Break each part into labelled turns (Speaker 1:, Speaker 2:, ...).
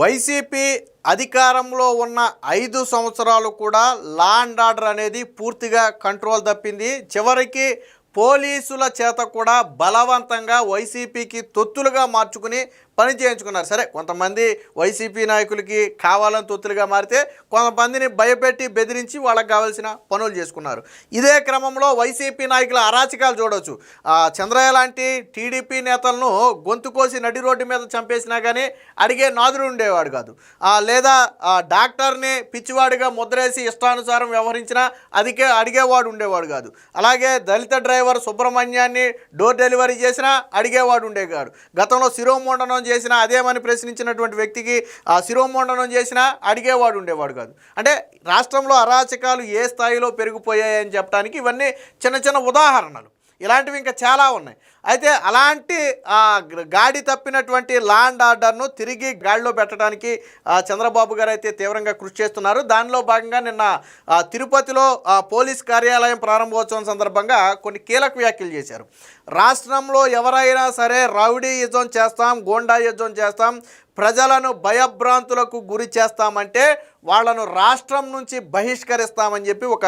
Speaker 1: YCP అధికారంలో ఉన్న ఐదు సంవత్సరాలు కూడా లా అండ్ ఆర్డర్ అనేది పూర్తిగా కంట్రోల్ తప్పింది. చివరికి పోలీసుల చేత కూడా బలవంతంగా వైసీపీకి తొత్తులుగా మార్చుకుని పని చేయించుకున్నారు. సరే కొంతమంది వైసీపీ నాయకులకి కావాలని తొత్తులుగా మారితే కొంతమందిని భయపెట్టి బెదిరించి వాళ్ళకి కావాల్సిన పనులు చేసుకున్నారు. ఇదే క్రమంలో వైసీపీ నాయకుల అరాచకాలు చూడవచ్చు చంద్రయ్య లాంటి టీడీపీ నేతలను గొంతు కోసి నడి రోడ్డు మీద చంపేసినా కానీ అడిగే నాదుడు ఉండేవాడు కాదు. లేదా డాక్టర్ని పిచ్చివాడిగా ముద్రేసి ఇష్టానుసారం వ్యవహరించినా అదికే అడిగేవాడు ఉండేవాడు కాదు. అలాగే దళిత డ్రైవర్ సుబ్రహ్మణ్యాన్ని డోర్ డెలివరీ చేసినా అడిగేవాడు ఉండేవాడు. గతంలో శిరోముండనం చేసినా అదేమని ప్రశ్నించినటువంటి వ్యక్తికి ఆ శిరోముండనం చేసినా అడిగేవాడు ఉండేవాడు కాదు. అంటే రాష్ట్రంలో అరాచకాలు ఏ స్థాయిలో పెరిగిపోయాయని చెప్పడానికి ఇవన్నీ చిన్న చిన్న ఉదాహరణలు. ఇలాంటివి ఇంకా చాలా ఉన్నాయి. అయితే అలాంటి గాడి తప్పినటువంటి ల్యాండ్ ఆర్డర్ను తిరిగి గాడిలో పెట్టడానికి చంద్రబాబు గారు అయితే తీవ్రంగా కృషి చేస్తున్నారు. దానిలో భాగంగా నిన్న తిరుపతిలో పోలీస్ కార్యాలయం ప్రారంభోత్సవం సందర్భంగా కొన్ని కీలక వ్యాఖ్యలు చేశారు. రాష్ట్రంలో ఎవరైనా సరే రౌడీ యుద్ధం చేస్తాం గోండా యుద్ధం చేస్తాం ప్రజలను భయభ్రాంతులకు గురి చేస్తామంటే వాళ్ళను రాష్ట్రం నుంచి బహిష్కరిస్తామని చెప్పి ఒక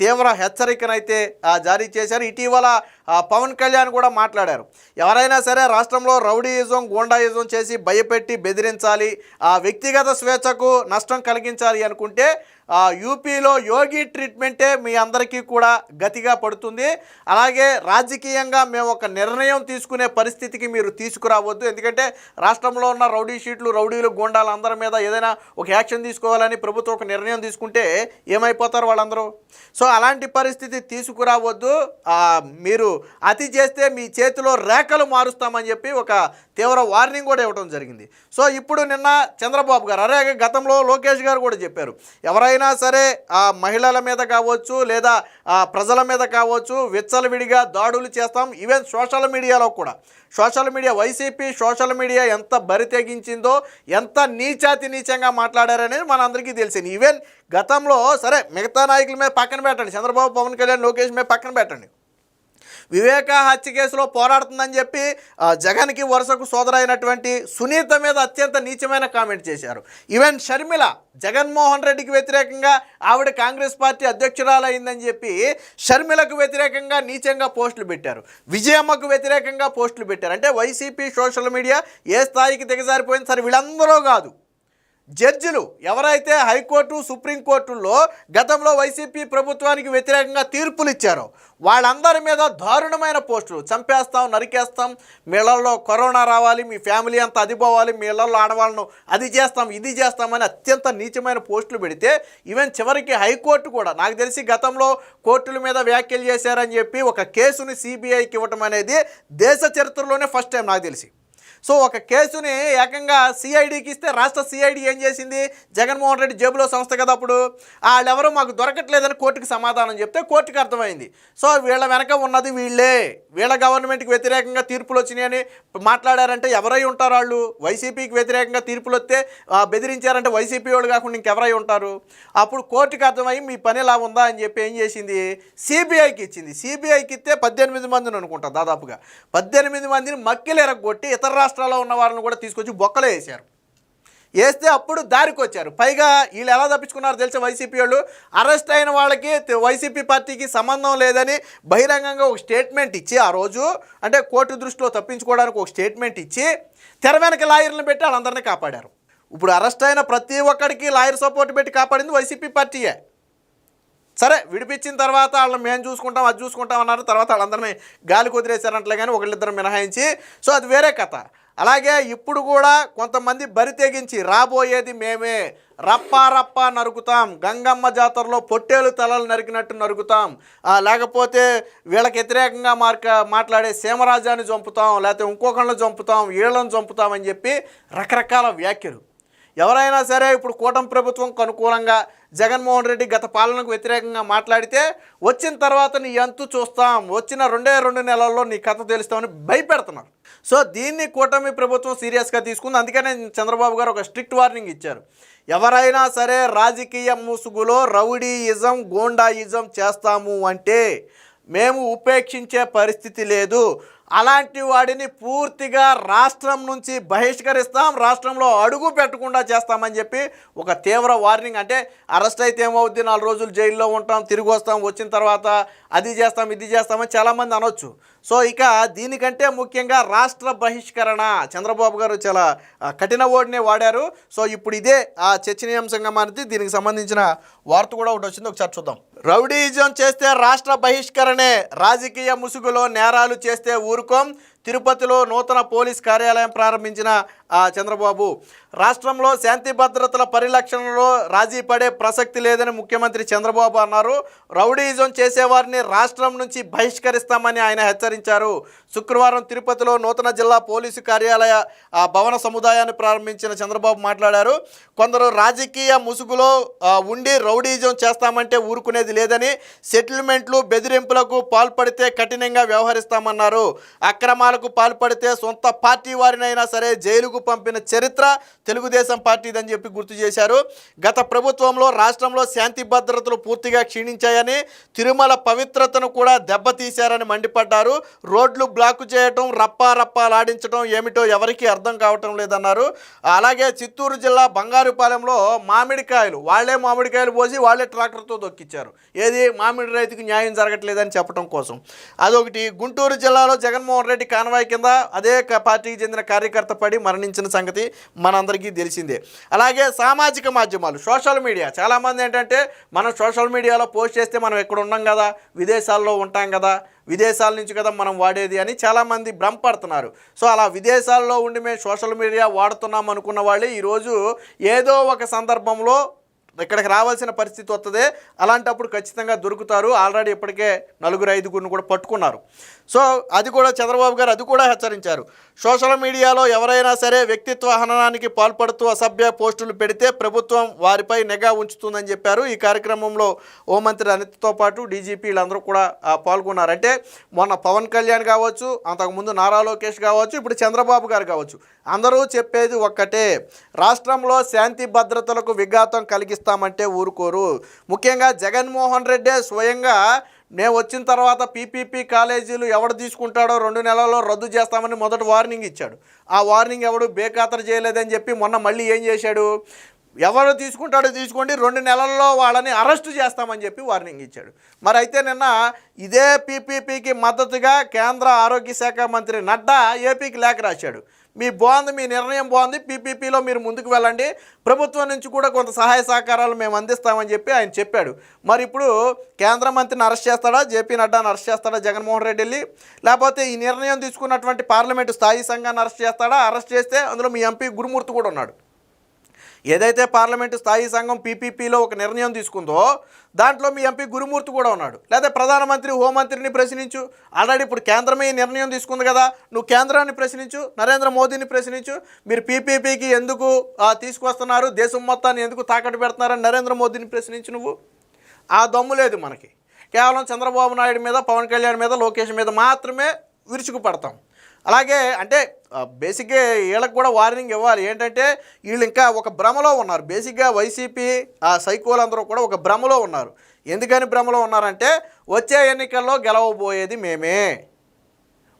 Speaker 1: తీవ్ర హెచ్చరికనైతే జారీ చేశారు. ఇటీవల పవన్ కళ్యాణ్ కూడా మాట్లాడారు. ఎవరైనా సరే రాష్ట్రంలో రౌడీయిజం గూండాయిజం చేసి భయపెట్టి బెదిరించాలి ఆ వ్యక్తిగత స్వేచ్ఛకు నష్టం కలిగించాలి అనుకుంటే యూపీలో యోగి ట్రీట్మెంటే మీ అందరికీ కూడా గతిగా పడుతుంది. అలాగే రాజకీయంగా మేము ఒక నిర్ణయం తీసుకునే పరిస్థితికి మీరు తీసుకురావద్దు. ఎందుకంటే రాష్ట్రంలో ఉన్న రౌడీ షీట్లు రౌడీలు గూండాలు అందరి మీద ఏదైనా ఒక యాక్షన్ తీసుకోవాలని ప్రభుత్వం ఒక నిర్ణయం తీసుకుంటే ఏమైపోతారు వాళ్ళందరూ? సో అలాంటి పరిస్థితి తీసుకురావద్దు. మీరు అతి చేస్తే మీ చేతిలో రేఖలు మారుస్తామని చెప్పి ఒక తీవ్ర వార్నింగ్ కూడా ఇవ్వడం జరిగింది. సో ఇప్పుడు నిన్న చంద్రబాబు గారు అలాగే గతంలో లోకేష్ గారు కూడా చెప్పారు. ఎవరైనా సరే ఆ మహిళల మీద కావచ్చు లేదా ఆ ప్రజల మీద కావచ్చు విచ్చలవిడిగా దాడులు చేస్తాం. ఈవెన్ సోషల్ మీడియాలో కూడా. Social media YCP social media ఎంత బరి తెగించిందో ఎంత నీచాతి నీచంగా మాట్లాడారనేది మనందరికీ తెలిసింది. ఈవెన్ గతంలో సరే మిగతా నాయకుల మీద పక్కన పెట్టండి. చంద్రబాబు పవన్ కళ్యాణ్ లోకేష్ మీద పక్కన పెట్టండి. వివేక హత్య కేసులో పోరాడుతుందని చెప్పి జగన్కి వరుసకు సోదరైనటువంటి సునీత మీద అత్యంత నీచమైన కామెంట్ చేశారు. ఈవెన్ షర్మిల జగన్మోహన్ రెడ్డికి వ్యతిరేకంగా ఆవిడ కాంగ్రెస్ పార్టీ అధ్యక్షురాలైందని చెప్పి షర్మిలకు వ్యతిరేకంగా నీచంగా పోస్టులు పెట్టారు. విజయమ్మకు వ్యతిరేకంగా పోస్టులు పెట్టారు. అంటే వైసీపీ సోషల్ మీడియా ఏ స్థాయికి దిగజారిపోయింది సరే వీళ్ళందరూ కాదు. జడ్జిలు ఎవరైతే హైకోర్టు సుప్రీంకోర్టుల్లో గతంలో వైసీపీ ప్రభుత్వానికి వ్యతిరేకంగా తీర్పులు ఇచ్చారో వాళ్ళందరి మీద దారుణమైన పోస్టులు చంపేస్తాం నరికేస్తాం. మీళ్ళల్లో కరోనా రావాలి మీ ఫ్యామిలీ అంతా అది పోవాలి ఆడవాళ్ళను అది చేస్తాం ఇది చేస్తామని అత్యంత నీచమైన పోస్టులు పెడితే ఈవెన్ చివరికి హైకోర్టు కూడా నాకు తెలిసి గతంలో కోర్టుల మీద వ్యాఖ్యలు చేశారని చెప్పి ఒక కేసుని సిబిఐకి ఇవ్వటం అనేది దేశ చరిత్రలోనే ఫస్ట్ టైం నాకు తెలిసి. సో ఒక కేసుని ఏకంగా సిఐడికి ఇస్తే రాష్ట్ర సిఐడి ఏం చేసింది? జగన్మోహన్ రెడ్డి జేబులో సంస్థ కదా అప్పుడు? వాళ్ళెవరూ మాకు దొరకట్లేదని కోర్టుకి సమాధానం చెప్తే కోర్టుకి అర్థమైంది. సో వీళ్ళ వెనక ఉన్నది వీళ్ళే. వీళ్ళ గవర్నమెంట్కి వ్యతిరేకంగా తీర్పులు వచ్చినాయని మాట్లాడారంటే ఎవరై ఉంటారు వాళ్ళు? వైసీపీకి వ్యతిరేకంగా తీర్పులు వస్తే బెదిరించారంటే వైసీపీ వాళ్ళు కాకుండా ఇంకెవరై ఉంటారు? అప్పుడు కోర్టుకి అర్థమై మీ పని ఇలా ఉందా అని చెప్పి ఏం చేసింది? సిబిఐకి ఇచ్చింది. సిబిఐకి ఇస్తే పద్దెనిమిది మందిని అనుకుంటా దాదాపుగా. పద్దెనిమిది మందిని మక్కిలు ఎరగొట్టి ఇతర రాష్ట్రాల్లో ఉన్న వారిని కూడా తీసుకొచ్చి బొక్కలో వేశారు. వేస్తే అప్పుడు దారికి వచ్చారు పైగా వీళ్ళు ఎలా తప్పించుకున్నారో తెలిసే వైసీపీ వాళ్ళు అరెస్ట్ అయిన వాళ్ళకి వైసీపీ పార్టీకి సంబంధం లేదని బహిరంగంగా ఒక స్టేట్మెంట్ ఇచ్చి ఆ రోజు అంటే కోర్టు దృష్టిలో తప్పించుకోవడానికి ఒక స్టేట్మెంట్ ఇచ్చి తెర వెనక లాయర్లను పెట్టి వాళ్ళందరినీ కాపాడారు. ఇప్పుడు అరెస్ట్ అయిన ప్రతి ఒక్కడికి లాయర్ సపోర్ట్ పెట్టి కాపాడింది వైసీపీ పార్టీయే. సరే విడిపించిన తర్వాత వాళ్ళని మేము చూసుకుంటాం అది చూసుకుంటాం అన్నారు. తర్వాత వాళ్ళందరినీ గాలి కుదిరేశారంటలే కానీ ఒకళ్ళిద్దరు మినహాయించి సో అది వేరే కథ. అలాగే ఇప్పుడు కూడా కొంతమంది బరి తెగించి రాబోయేది మేమే. రప్పా రప్పా నరుకుతాం. గంగమ్మ జాతరలో పొట్టేలు తలలు నరికినట్టు నరుకుతాం. లేకపోతే వీళ్ళకి వ్యతిరేకంగా మార్క మాట్లాడే సీమరాజాన్ని చంపుతాం. లేకపోతే ఇంకొకళ్ళని చంపుతాం. వీళ్ళని చంపుతామని చెప్పి రకరకాల వ్యాఖ్యలు. ఎవరైనా సరే ఇప్పుడు కూటమి ప్రభుత్వంకు అనుకూలంగా జగన్మోహన్ రెడ్డి గత పాలనకు వ్యతిరేకంగా మాట్లాడితే వచ్చిన తర్వాత నీ ఎంతు చూస్తాం వచ్చిన రెండే రెండు నెలల్లో నీ కథ తెలుస్తామని భయపెడుతున్నారు. సో దీన్ని కూటమి ప్రభుత్వం సీరియస్గా తీసుకుంది. అందుకనే చంద్రబాబు గారు ఒక స్ట్రిక్ట్ వార్నింగ్ ఇచ్చారు. ఎవరైనా సరే రాజకీయ ముసుగులో రౌడీయిజం గోండాయిజం చేస్తాము అంటే మేము ఉపేక్షించే పరిస్థితి లేదు. అలాంటి వాడిని పూర్తిగా రాష్ట్రం నుంచి బహిష్కరిస్తాం రాష్ట్రంలో అడుగు పెట్టకుండా చేస్తామని చెప్పి ఒక తీవ్ర వార్నింగ్. అంటే అరెస్ట్ అయితే ఏమవుద్ది? నాలుగు రోజులు జైల్లో ఉంటాం తిరిగి వస్తాం వచ్చిన తర్వాత అది చేస్తాం ఇది చేస్తామని చాలామంది అనొచ్చు. సో ఇక దీనికంటే ముఖ్యంగా రాష్ట్ర బహిష్కరణ. చంద్రబాబు గారు చాలా కఠిన ఓడినే వాడారు. సో ఇప్పుడు ఇదే ఆ చర్చనీయాంశంగా మారింది దీనికి సంబంధించిన వార్త కూడా ఒకటి వచ్చింది. ఒకసారి చూద్దాం. రౌడీజం చేస్తే రాష్ట్ర బహిష్కరణే రాజకీయ ముసుగులో నేరాలు చేస్తే ఊరుకోం. తిరుపతిలో నూతన పోలీస్ కార్యాలయం ప్రారంభించిన చంద్రబాబు. రాష్ట్రంలో శాంతి భద్రతల పరిరక్షణలో రాజీ పడే ప్రసక్తి లేదని ముఖ్యమంత్రి చంద్రబాబు అన్నారు. రౌడీజం చేసేవారిని రాష్ట్రం నుంచి బహిష్కరిస్తామని ఆయన హెచ్చరించారు. శుక్రవారం తిరుపతిలో నూతన జిల్లా పోలీసు కార్యాలయ భవన సముదాయాన్ని ప్రారంభించిన చంద్రబాబు మాట్లాడారు. కొందరు రాజకీయ ముసుగులో ఉండి రౌడీజం చేస్తామంటే ఊరుకునేది లేదని సెటిల్మెంట్లు బెదిరింపులకు పాల్పడితే కఠినంగా వ్యవహరిస్తామన్నారు. అక్రమాలకు పాల్పడితే సొంత పార్టీ వారినైనా సరే జైలుకు పంపిన చరిత్ర తెలుగుదేశం పార్టీదని చెప్పి గుర్తు చేశారు. గత ప్రభుత్వంలో రాష్ట్రంలో శాంతి భద్రతలు పూర్తిగా క్షీణించాయని తిరుమల పవిత్రతను కూడా దెబ్బతీశారని మండిపడ్డారు. రోడ్లు బ్లాక్ చేయటం రప్పా రప్పాలాడించడం ఏమిటో ఎవరికీ అర్థం కావటం లేదన్నారు. అలాగే చిత్తూరు జిల్లా బంగారుపాలెంలో మామిడికాయలు వాళ్ళే మామిడికాయలు పోసి వాళ్ళే ట్రాక్టర్తో దొక్కిచ్చారు ఏది? మామిడి రైతుకు న్యాయం జరగట్లేదని చెప్పడం కోసం. అదొకటి. గుంటూరు జిల్లాలో జగన్మోహన్ రెడ్డి కాన్వాయ్ కింద అదే పార్టీకి చెందిన కార్యకర్త పడి మరణించిన సంగతి మనందరికీ తెలిసిందే. అలాగే సామాజిక మాధ్యమాలు సోషల్ మీడియా. చాలామంది ఏంటంటే మనం సోషల్ మీడియాలో పోస్ట్ చేస్తే మనం ఎక్కడ ఉన్నాం కదా? విదేశాల్లో ఉంటాం కదా? విదేశాల నుంచి కదా మనం వాడేది అని చాలామంది భ్రమపడుతున్నారు. సో అలా విదేశాల్లో ఉండి మేము సోషల్ మీడియా వాడుతున్నాం అనుకున్న వాళ్ళే ఈరోజు ఏదో ఒక సందర్భంలో ఇక్కడికి రావాల్సిన పరిస్థితి వస్తుంది అలాంటప్పుడు ఖచ్చితంగా దొరుకుతారు. ఆల్రెడీ ఇప్పటికే నలుగురు ఐదుగురిని కూడా పట్టుకున్నారు. సో అది కూడా చంద్రబాబు గారు అది కూడా హెచ్చరించారు. సోషల్ మీడియాలో ఎవరైనా సరే వ్యక్తిత్వ హననానికి పాల్పడుతూ అసభ్య పోస్టులు పెడితే ప్రభుత్వం వారిపై నిఘా ఉంచుతుందని చెప్పారు. ఈ కార్యక్రమంలో హోంమంత్రి అనిత్తో పాటు డీజీపీ వీళ్ళందరూ కూడా పాల్గొన్నారంటే పాల్గొన్నారు. అంటే మొన్న పవన్ కళ్యాణ్ కావచ్చు అంతకుముందు నారా లోకేష్ కావచ్చు ఇప్పుడు చంద్రబాబు గారు కావచ్చు అందరూ చెప్పేది ఒక్కటే. రాష్ట్రంలో శాంతి భద్రతలకు విఘాతం కలిగిస్తామంటే ఊరుకోరు. ముఖ్యంగా జగన్మోహన్ రెడ్డే స్వయంగా నేను వచ్చిన తర్వాత పీపీపీ కాలేజీలు ఎవడు తీసుకుంటాడో రెండు నెలల్లో రద్దు చేస్తామని మొదట వార్నింగ్ ఇచ్చాడు. ఆ వార్నింగ్ ఎవడు బేఖాతరు చేయలేదని చెప్పి మొన్న మళ్ళీ ఏం చేశాడు? ఎవరు తీసుకుంటాడో తీసుకోండి రెండు నెలల్లో వాళ్ళని అరెస్టు చేస్తామని చెప్పి వార్నింగ్ ఇచ్చాడు. మరి అయితే నిన్న ఇదే పీపీపీకి మద్దతుగా కేంద్ర ఆరోగ్య శాఖ మంత్రి నడ్డా ఏపీకి లేఖ రాశాడు. మీ బాగుంది మీ నిర్ణయం బాగుంది పీపీపీలో మీరు ముందుకు వెళ్ళండి. ప్రభుత్వం నుంచి కూడా కొంత సహాయ సహకారాలు మేము అందిస్తామని చెప్పి ఆయన చెప్పాడు. మరి ఇప్పుడు కేంద్ర మంత్రిని అరెస్ట్ చేస్తాడా జేపీ నడ్డాను అరెస్ట్ చేస్తాడా జగన్మోహన్ రెడ్డి వెళ్ళి లేకపోతే ఈ నిర్ణయం తీసుకున్నటువంటి పార్లమెంటు స్థాయి సంఘాన్ని అరెస్ట్ చేస్తాడా? అరెస్ట్ చేస్తే అందులో మీ ఎంపీ గురుమూర్తి కూడా ఉన్నాడు. ఏదైతే పార్లమెంటు స్థాయి సంఘం పీపీపీలో ఒక నిర్ణయం తీసుకుందో దాంట్లో మీ ఎంపీ గురుమూర్తి కూడా ఉన్నాడు. లేదా ప్రధానమంత్రి హోంమంత్రిని ప్రశ్నించు. ఆల్రెడీ ఇప్పుడు కేంద్రమే ఈ నిర్ణయం తీసుకుంది కదా. నువ్వు కేంద్రాన్ని ప్రశ్నించు నరేంద్ర మోదీని ప్రశ్నించు. మీరు పీపీపీకి ఎందుకు తీసుకొస్తున్నారు దేశం మొత్తాన్ని ఎందుకు తాకట్టు పెడుతున్నారని నరేంద్ర మోదీని ప్రశ్నించు నువ్వు. ఆ దమ్ము లేదు మనకి. కేవలం చంద్రబాబు నాయుడు మీద పవన్ కళ్యాణ్ మీద లోకేష్ మీద మాత్రమే విరుచుకు పడతాం అలాగే అంటే బేసిక్గా వీళ్ళకి కూడా వార్నింగ్ ఇవ్వాలి. ఏంటంటే వీళ్ళు ఇంకా ఒక భ్రమలో ఉన్నారు. బేసిక్గా వైసీపీ ఆ సైకోలందరూ కూడా ఒక భ్రమలో ఉన్నారు. ఎందుకని భ్రమలో ఉన్నారంటే వచ్చే ఎన్నికల్లో గెలవబోయేది మేమే.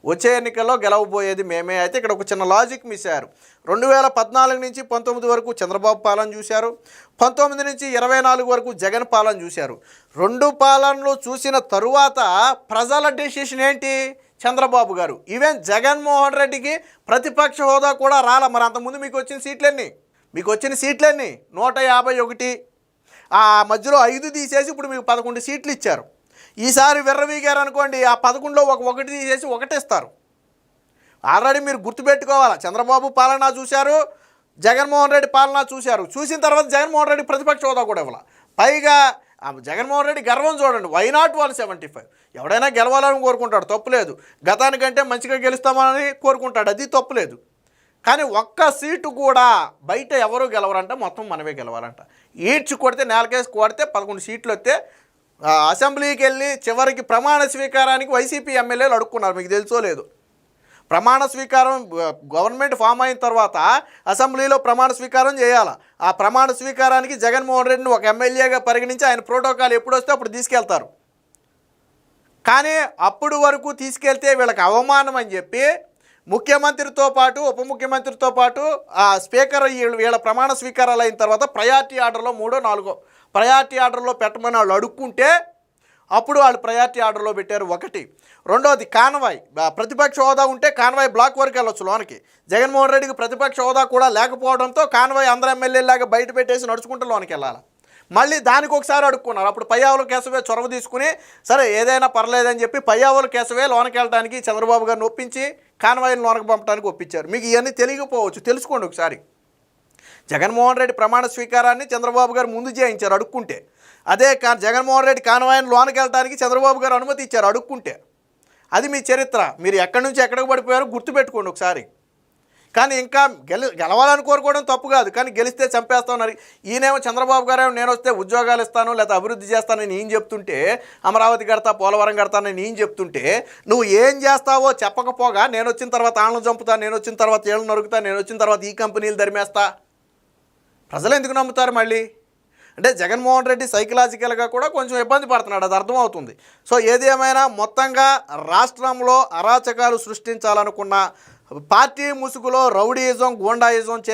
Speaker 1: వచ్చే ఎన్నికల్లో గెలవబోయేది మేమే. అయితే ఇక్కడ ఒక చిన్న లాజిక్ మిస్ రెండు వేల పద్నాలుగు నుంచి పంతొమ్మిది వరకు చంద్రబాబు పాలన చూశారు. పంతొమ్మిది నుంచి ఇరవై నాలుగు వరకు జగన్ పాలన చూశారు. రెండు పాలనలు చూసిన తరువాత ప్రజల డెసిషన్ ఏంటి? చంద్రబాబు గారు. ఈవెన్ జగన్మోహన్ రెడ్డికి ప్రతిపక్ష హోదా కూడా రాలా. మరి అంతకుముందు మీకు వచ్చిన సీట్లన్నీ? మీకు వచ్చిన సీట్లన్నీ? నూట యాభై ఒకటి. ఆ మధ్యలో ఐదు తీసేసి ఇప్పుడు మీకు పదకొండు సీట్లు ఇచ్చారు. ఈసారి విర్రవీగారు అనుకోండి ఆ పదకొండులో ఒక ఒకటి తీసేసి ఒకటిస్తారు. ఆల్రెడీ మీరు గుర్తుపెట్టుకోవాలా చంద్రబాబు పాలన చూశారు జగన్మోహన్ రెడ్డి పాలన చూశారు. చూసిన తర్వాత జగన్మోహన్ రెడ్డి ప్రతిపక్ష హోదా కూడా ఇవ్వాలి? పైగా ఆ జగన్మోహన్ రెడ్డి గర్వం చూడండి why not one seventy five ఎవడైనా గెలవాలని కోరుకుంటాడు తప్పులేదు గతానికంటే మంచిగా గెలుస్తామని కోరుకుంటాడు అది తప్పులేదు కానీ ఒక్క సీటు కూడా బయట ఎవరు గెలవరంట మొత్తం మనమే గెలవాలంట. ఈడ్చి కొడితే నేలకేసి కొడితే పదకొండు సీట్లు వస్తే అసెంబ్లీకి వెళ్ళి చివరికి ప్రమాణ స్వీకారానికి వైసీపీ ఎమ్మెల్యేలు అడుక్కున్నారు. మీకు తెలుసో లేదు? ప్రమాణ స్వీకారం గవర్నమెంట్ ఫామ్ అయిన తర్వాత అసెంబ్లీలో ప్రమాణ స్వీకారం చేయాలి? ఆ ప్రమాణ స్వీకారానికి జగన్మోహన్ రెడ్డిని ఒక ఎమ్మెల్యేగా పరిగణించి ఆయన ప్రోటోకాల్ ఎప్పుడు వస్తే అప్పుడు తీసుకెళ్తారు. కానీ అప్పుడు వరకు తీసుకెళ్తే వీళ్ళకి అవమానం అని చెప్పి ముఖ్యమంత్రితో పాటు ఉప ముఖ్యమంత్రితో పాటు ఆ స్పీకర్ వీళ్ళ ప్రమాణ స్వీకారాలు అయిన తర్వాత ప్రయారిటీ ఆర్డర్లో మూడో నాలుగో ప్రయారిటీ ఆర్డర్లో పెట్టమని వాళ్ళు అడుక్కుంటే అప్పుడు వాళ్ళు ప్రయారిటీ ఆర్డర్లో పెట్టారు ఒకటి. రెండోది కాన్వాయ్. ప్రతిపక్ష హోదా ఉంటే కాన్వాయ్ బ్లాక్ వరకు వెళ్ళొచ్చు లోనికి. జగన్మోహన్ రెడ్డికి ప్రతిపక్ష హోదా కూడా లేకపోవడంతో కాన్వాయ్ అందరు ఎమ్మెల్యేలాగా బయట పెట్టేసి నడుచుకుంటూ లోనికి వెళ్ళాలి. మళ్ళీ దానికి ఒకసారి అడుక్కున్నారు. అప్పుడు పయ్యావుల కేసవే చొరవ తీసుకుని సరే ఏదైనా పర్లేదని చెప్పి పయ్యావుల కేశవే లోనికి వెళ్ళడానికి చంద్రబాబు గారిని ఒప్పించి కాన్వాయిని లోనకి పంపడానికి ఒప్పించారు. మీకు ఇవన్నీ తెలియకపోవచ్చు. తెలుసుకోండి ఒకసారి. జగన్మోహన్ రెడ్డి ప్రమాణ స్వీకారాన్ని చంద్రబాబు గారు ముందు చేయించారు అడుక్కుంటే. అదే కా జగన్మోహన్ రెడ్డి కాన్వాయ్ని లోనికి వెళ్ళడానికి చంద్రబాబు గారు అనుమతి ఇచ్చారు అడుక్కుంటే. అది మీ చరిత్ర. మీరు ఎక్కడి నుంచి ఎక్కడికి పడిపోయారో గుర్తుపెట్టుకోండి ఒకసారి. కానీ ఇంకా గెలి గెలవాలని కోరుకోవడం తప్పు కాదు. కానీ గెలిస్తే చంపేస్తామన్నారు ఈయనేమో చంద్రబాబు గారేమో నేను వస్తే ఉద్యోగాలు ఇస్తాను లేదా అభివృద్ధి చేస్తానని నేను చెప్తుంటే అమరావతి కడతా పోలవరం కడతానని నేను చెప్తుంటే నువ్వు ఏం చేస్తావో చెప్పకపోగా నేను వచ్చిన తర్వాత ఆళ్ళను చంపుతా నేను వచ్చిన తర్వాత ఏళ్ళు నరుకుతా నేను వచ్చిన తర్వాత ఈ కంపెనీలు ధరిమేస్తా ప్రజలు ఎందుకు నమ్ముతారు మళ్ళీ? అంటే జగన్మోహన్ రెడ్డి సైకలాజికల్గా కూడా కొంచెం ఇబ్బంది పడుతున్నాడు అది అర్థమవుతుంది. సో ఏది ఏమైనా మొత్తంగా రాష్ట్రంలో అరాచకాలు సృష్టించాలనుకున్న పార్టీ ముసుగులో రౌడీయిజం గూండాయిజం చే